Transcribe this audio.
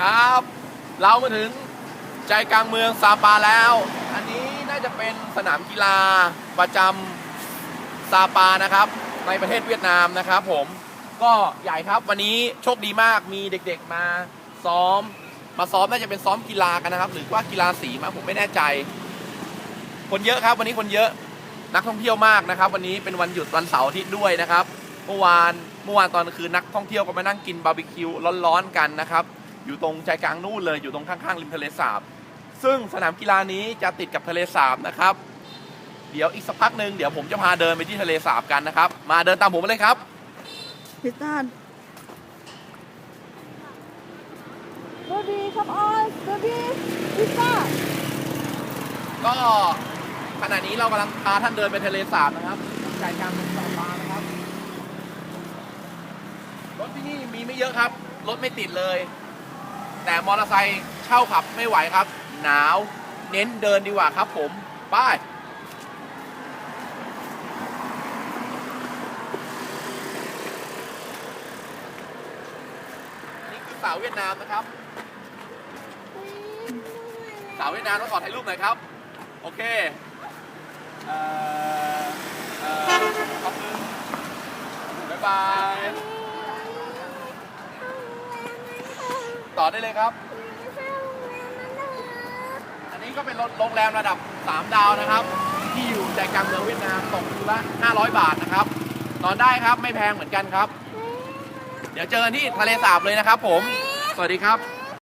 ครับ เรามาถึงใจกลางเมืองซาปาแล้ว อันนี้น่าจะเป็นสนามกีฬาประจำซาปานะครับ ในประเทศเวียดนามนะครับ ผมก็ใหญ่ครับวันนี้โชคดีมากมีเด็กๆมาซ้อม มาซ้อมน่าจะเป็นซ้อมกีฬากันนะครับ หรือว่ากีฬาสีมาผมไม่แน่ใจ คนเยอะครับ วันนี้คนเยอะนักท่องเที่ยวมากนะครับ วันนี้เป็นวันหยุดวันเสาร์อาทิตย์ด้วยนะครับ เมื่อวานเมื่อวานตอนคืนนักท่องเที่ยวก็มานั่งกินบาร์บีคิวร้อนๆกันนะครับ อยู่ตรงใจกลางนู่นเลยอยู่ตรงข้างๆริมทะเลสาบ ซึ่งสนามกีฬานี้จะติดกับทะเลสาบนะครับ เดี๋ยวอีกสักพักหนึ่งเดี๋ยวผมจะพาเดินไปที่ทะเลสาบกันนะครับ มาเดินตามผมมาเลยครับ พิซซ่าเบบี้คัมออนเบบี้พิซซ่าก็ขณะนี้เรากำลังพาท่านเดินไปทะเลสาบนะครับใจกลางเมืองซาปานะครับ รถที่นี่มีไม่เยอะครับ รถไม่ติดเลย แต่มอเตอร์ไซค์เช่าขับไม่ไหวครับ หนาวเน้นเดินดีกว่าครับผมป้ายนี่คือสาวเวียดนามนะครับ สาวเวียดนามต้องขอถ่ายรูปหน่อยครับ โอเคเอ่อ เอ่อ ขอบคุณบ๊ายบาย ต่อได้เลยครับ อันนี้ก็เป็นโรงแรมระดับ 3 ดาวนะครับ ที่อยู่ใจกลางเมืองเวียดนามตกคืนละ 500 บาทนะครับ นอนได้ครับไม่แพงเหมือนกันครับ เดี๋ยวเจอกันที่ทะเลสาบเลยนะครับผม สวัสดีครับ